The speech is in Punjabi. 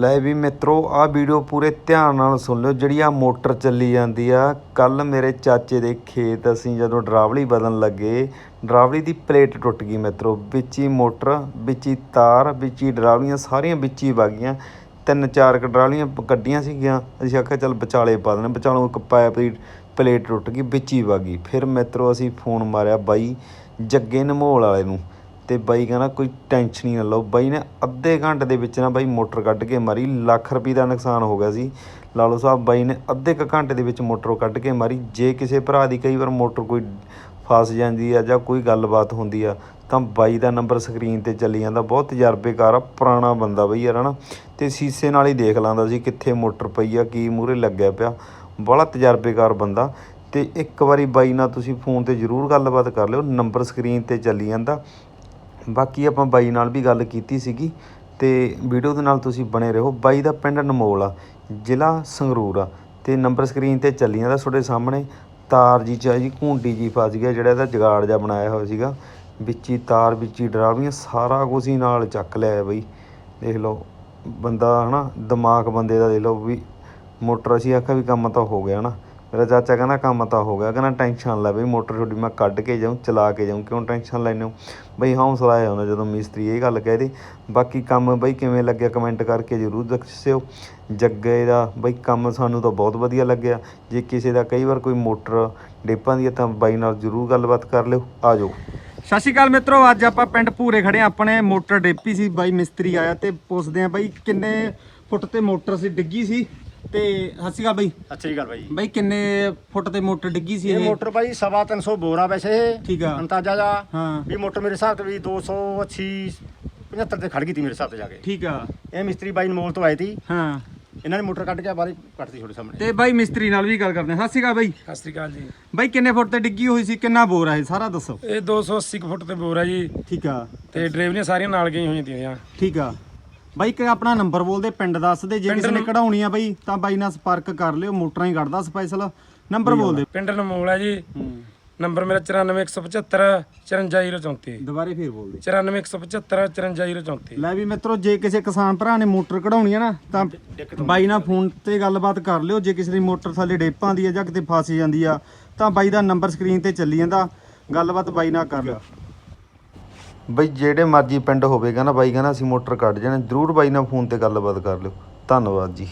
ਲੈ ਵੀ ਮਿੱਤਰੋ ਆ ਵੀਡੀਓ ਪੂਰੇ ਧਿਆਨ ਨਾਲ ਸੁਣ ਲਿਓ। ਜਿਹੜੀ ਆ ਮੋਟਰ ਚੱਲੀ ਜਾਂਦੀ ਆ ਕੱਲ ਮੇਰੇ ਚਾਚੇ ਦੇ ਖੇਤ ਅਸੀਂ ਜਦੋਂ ਡਰਾਵਲੀ ਬਦਲਣ ਲੱਗੇ, ਡਰਾਵਲੀ ਦੀ ਪਲੇਟ ਟੁੱਟ ਗਈ ਮਿੱਤਰੋ। ਵਿੱਚ ਹੀ ਮੋਟਰ, ਵਿੱਚ ਹੀ ਤਾਰ, ਵਿੱਚ ਹੀ ਡਰਾਵਲੀਆਂ ਸਾਰੀਆਂ ਵਿੱਚ ਹੀ ਵਗ ਗਈਆਂ। ਤਿੰਨ ਚਾਰ ਕੁ ਡਰਾਵਲੀਆਂ ਕੱਢੀਆਂ ਸੀਗੀਆਂ। ਅਸੀਂ ਆਖਿਆ, ਚੱਲ ਵਿਚਾਲੇ ਪਾ ਦੇਣਾ ਵਿਚਾਲੋਂ ਇੱਕ ਪਾਇਪ ਦੀ ਪਲੇਟ ਟੁੱਟ ਗਈ, ਵਿੱਚ ਹੀ ਵਗ ਗਈ। ਫਿਰ ਮਿੱਤਰੋ, ਅਸੀਂ ਫੋਨ ਮਾਰਿਆ ਬਾਈ ਜੱਗੇ ਨਮੋਲ ਵਾਲੇ ਨੂੰ। ਤੇ ਬਾਈ ਕਹਿੰਦਾ ਕੋਈ ਟੈਨਸ਼ਨ ਹੀ ਨਾ ਲਓ। ਬਾਈ ਨੇ ਅੱਧੇ ਘੰਟੇ ਦੇ ਵਿੱਚ ਨਾ ਬਾਈ ਮੋਟਰ ਕੱਢ ਕੇ ਮਾਰੀ। ਲੱਖ ਰੁਪਏ ਦਾ ਨੁਕਸਾਨ ਹੋ ਗਿਆ ਸੀ। ਲਾਲੋ ਸਾਹਿਬ, ਬਾਈ ਨੇ ਅੱਧੇ ਕੁ ਘੰਟੇ ਦੇ ਵਿੱਚ ਮੋਟਰ ਕੱਢ ਕੇ ਮਾਰੀ। ਜੇ ਕਿਸੇ ਭਰਾ ਦੀ ਕਈ ਵਾਰ ਮੋਟਰ ਕੋਈ ਫਸ ਜਾਂਦੀ ਆ ਜਾਂ ਕੋਈ ਗੱਲਬਾਤ ਹੁੰਦੀ ਆ, ਤਾਂ ਬਾਈ ਦਾ ਨੰਬਰ ਸਕਰੀਨ ਤੇ ਚੱਲੀ ਜਾਂਦਾ। ਬਹੁਤ ਤਜਰਬੇਕਾਰ ਆ, ਪੁਰਾਣਾ ਬੰਦਾ ਬਈ ਯਾਰ, ਹਨਾ? ਤੇ ਸੀਸੇ ਨਾਲ ਹੀ ਦੇਖ ਲਾਂਦਾ ਸੀ ਕਿੱਥੇ ਮੋਟਰ ਪਈ ਆ, ਕੀ ਮੂਹਰੇ ਲੱਗਿਆ ਪਿਆ। ਬੜਾ ਤਜਰਬੇਕਾਰ ਬੰਦਾ। ਤੇ ਇੱਕ ਵਾਰੀ ਬਾਈ ਨਾਲ ਤੁਸੀਂ ਫੋਨ ਤੇ ਜ਼ਰੂਰ ਗੱਲਬਾਤ ਕਰ ਲਿਓ। ਨੰਬਰ ਸਕਰੀਨ ਤੇ ਚੱਲੀ ਜਾਂਦਾ। ਬਾਕੀ ਆਪਾਂ ਬਾਈ ਨਾਲ ਵੀ ਗੱਲ ਕੀਤੀ ਸੀਗੀ ਤੇ ਵੀਡੀਓ ਦੇ ਨਾਲ ਤੁਸੀਂ ਬਣੇ ਰਹੋ। ਬਾਈ ਦਾ ਪਿੰਡ ਨਮੋਲ ਆ, ਜ਼ਿਲ੍ਹਾ ਸੰਗਰੂਰ ਆ ਤੇ ਨੰਬਰ ਸਕਰੀਨ ਤੇ ਚੱਲੀਆਂ ਦਾ ਤੁਹਾਡੇ ਸਾਹਮਣੇ। ਤਾਰ ਜੀ ਚ ਜੀ, ਘੁੰਡੀ ਜੀ ਫਸ ਗਿਆ, ਜਿਹੜਾ ਇਹਦਾ ਜਗਾੜ ਜਿਹਾ ਬਣਾਇਆ ਹੋਇਆ ਸੀਗਾ। ਵਿੱਚ ਹੀ ਤਾਰ, ਵਿੱਚੀ ਡਰਾਵੀਆਂ, ਸਾਰਾ ਕੁਝ ਹੀ ਨਾਲ ਚੱਕ ਲਿਆ ਹੈ ਬਈ। ਦੇਖ ਲਓ, ਬੰਦਾ ਹਨਾ, ਦਿਮਾਗ ਬੰਦੇ ਦਾ ਦੇਖ ਲਓ ਵੀ ਮੋਟਰ ਅਸੀਂ ਆਖਿਆ ਵੀ ਕੰਮ ਤਾਂ ਹੋ ਗਿਆ ਨਾ। ਮੇਰਾ ਚਾਚਾ ਕਹਿੰਦਾ ਕੰਮ ਤਾਂ ਹੋ ਗਿਆ, ਕਹਿੰਦਾ ਟੈਨਸ਼ਨ ਨਾ ਲੈ ਬਈ, ਮੋਟਰ ਤੁਹਾਡੀ ਮੈਂ ਕੱਢ ਕੇ ਜਾਊਂ, ਚਲਾ ਕੇ ਜਾਊਂ, ਕਿਉਂ ਟੈਨਸ਼ਨ ਲੈਂਦੇ ਹੋ? ਬਈ ਹੌਸਲਾ ਆਇਆ ਹੁੰਦਾ ਜਦੋਂ ਮਿਸਤਰੀ ਇਹ ਗੱਲ ਕਹਿ ਦੇ। ਬਾਕੀ ਕੰਮ ਬਈ ਕਿਵੇਂ ਲੱਗਿਆ ਕਮੈਂਟ ਕਰਕੇ ਜ਼ਰੂਰ ਦੱਸਿਓ। ਜੱਗੇ ਦਾ ਬਈ ਕੰਮ ਸਾਨੂੰ ਤਾਂ ਬਹੁਤ ਵਧੀਆ ਲੱਗਿਆ। ਜੇ ਕਿਸੇ ਦਾ ਕਈ ਵਾਰ ਕੋਈ ਮੋਟਰ ਡੇਪਾਂ ਦੀ ਹੈ ਤਾਂ ਬਾਈ ਨਾਲ ਜ਼ਰੂਰ ਗੱਲਬਾਤ ਕਰ ਲਿਓ। ਆ ਜਾਓ। ਸਤਿ ਸ਼੍ਰੀ ਅਕਾਲ ਮਿੱਤਰੋ, ਅੱਜ ਆਪਾਂ ਪਿੰਡ ਭੂਰੇ ਖੜੇ ਆਂ। ਆਪਣੇ ਮੋਟਰ ਡੇਪੀ ਸੀ, ਬਾਈ ਮਿਸਤਰੀ ਆਇਆ ਤੇ ਪੁੱਛਦੇ ਆ ਬਾਈ ਕਿੰਨੇ ਫੁੱਟ ਤੇ ਮੋਟਰ ਸੀ, ਡਿੱਗੀ ਸੀ? ਤੇ ਸਤਿ ਸ਼੍ਰੀ ਅਕਾਲ ਬਾਈ। ਅੱਛੀ ਗੱਲ ਬਾਈ। ਬਾਈ ਕਿੰਨੇ ਫੁੱਟ ਤੇ ਮੋਟਰ ਡਿੱਗੀ ਸੀ ਇਹ ਇਹ? ਮੋਟਰ ਬਾਈ ਸਵਾ 300 ਬੋਰਾ ਵੈਸੇ। ਇਹ ਠੀਕ ਆ। ਅੰਤਾਜਾ ਜਾ ਹਾਂ। ਵੀ ਮੋਟਰ ਮੇਰੇ ਹਿਸਾਬ ਤੇ ਵੀ 280 75 ਤੇ ਖੜ ਗਈ ਤੀ ਮੇਰੇ ਹਿਸਾਬ ਤੇ ਜਾ ਕੇ। ਠੀਕ ਆ। ਇਹ ਮਿਸਤਰੀ ਬਾਈ ਨਮੋਲ ਤੋਂ ਆਏ ਤੀ। ਹਾਂ। ਇਹਨਾਂ ਨੇ ਮੋਟਰ ਕੱਢ ਕੇ ਬਾਹਰ ਹੀ ਕੱਢਤੀ ਤੁਹਾਡੇ ਸਾਹਮਣੇ। ਤੇ ਬਾਈ ਮਿਸਤਰੀ ਨਾਲ ਵੀ ਗੱਲ ਕਰਦੇ ਹਾਂ। ਸਤਿ ਸ਼੍ਰੀ ਅਕਾਲ ਬਾਈ। ਸਤਿ ਸ੍ਰੀ ਅਕਾਲ ਜੀ। ਬਾਈ ਕਿੰਨੇ ਫੁੱਟ ਤੇ ਡਿੱਗੀ ਹੋਈ ਸੀ? ਕਿੰਨਾ ਬੋਰ ਆ ਇਹ? ਸਾਰਾ ਦੱਸੋ। ਇਹ 280 ਕੁ ਫੁੱਟ ਤੇ ਬੋਰ ਆ ਜੀ। ਠੀਕ ਆ। ਤੇ ਡਰਾਈਵਰੀਆਂ ਸਾਰੀਆਂ ਨਾਲ ਗਈਆਂ ਹੋਈਆਂ ਤੀਆਂ। ਠੀਕ ਆ। ਬਾਈ ਕਿ ਆਪਣਾ ਨੰਬਰ ਬੋਲਦੇ ਪਿੰਡ ਦੱਸ ਦੇ ਜੇ ਕਿਸੇ ਨੇ ਕਢਾਉਣੀ ਆ ਬਾਈ ਤਾਂ ਬਾਈ ਨਾਲ ਸੰਪਰਕ ਕਰ ਲਿਓ ਮੋਟਰਾਂ ਹੀ ਕੱਢਦਾ ਸਪੈਸ਼ਲ ਨੰਬਰ ਬੋਲਦੇ ਪਿੰਡ ਨਮੋਲ ਆ ਜੀ। ਨੰਬਰ ਮੇਰਾ 94175 54034 ਦੁਬਾਰੇ ਫੇਰ ਬੋਲਦੇ 94175 54034 ਲੈ ਵੀ ਮਿੱਤਰੋ ਜੇ ਕਿਸੇ ਕਿਸਾਨ ਭਰਾ ਨੇ ਮੋਟਰ ਕਢਾਉਣੀ ਹੈ ਨਾ ਤਾਂ ਬਾਈ ਨਾਲ ਫੋਨ ਤੇ ਗੱਲਬਾਤ ਕਰ ਲਿਓ। ਜੇ ਕਿਸੇ ਦੀ ਮੋਟਰ ਥੱਲੇ ਡੇਪਾਂ ਦੀ ਹੈ ਜਾਂ ਕਿਤੇ ਫਸ ਜਾਂਦੀ ਆ ਤਾਂ ਬਾਈ ਦਾ ਨੰਬਰ ਸਕਰੀਨ ਤੇ ਚੱਲੀ ਜਾਂਦਾ। ਗੱਲਬਾਤ ਬਾਈ ਨਾਲ ਕਰ ਲਿਓ। ਬਈ ਜਿਹੜੇ ਮਰਜ਼ੀ ਪਿੰਡ ਹੋਵੇਗਾ ਨਾ ਬਾਈ, ਕਹਿੰਦਾ ਅਸੀਂ ਮੋਟਰ ਕੱਢ ਜਾਣਾ, ਜ਼ਰੂਰ ਬਾਈ ਨਾਲ ਫੋਨ ਤੇ ਗੱਲਬਾਤ ਕਰ ਲਿਓ। ਧੰਨਵਾਦ ਜੀ।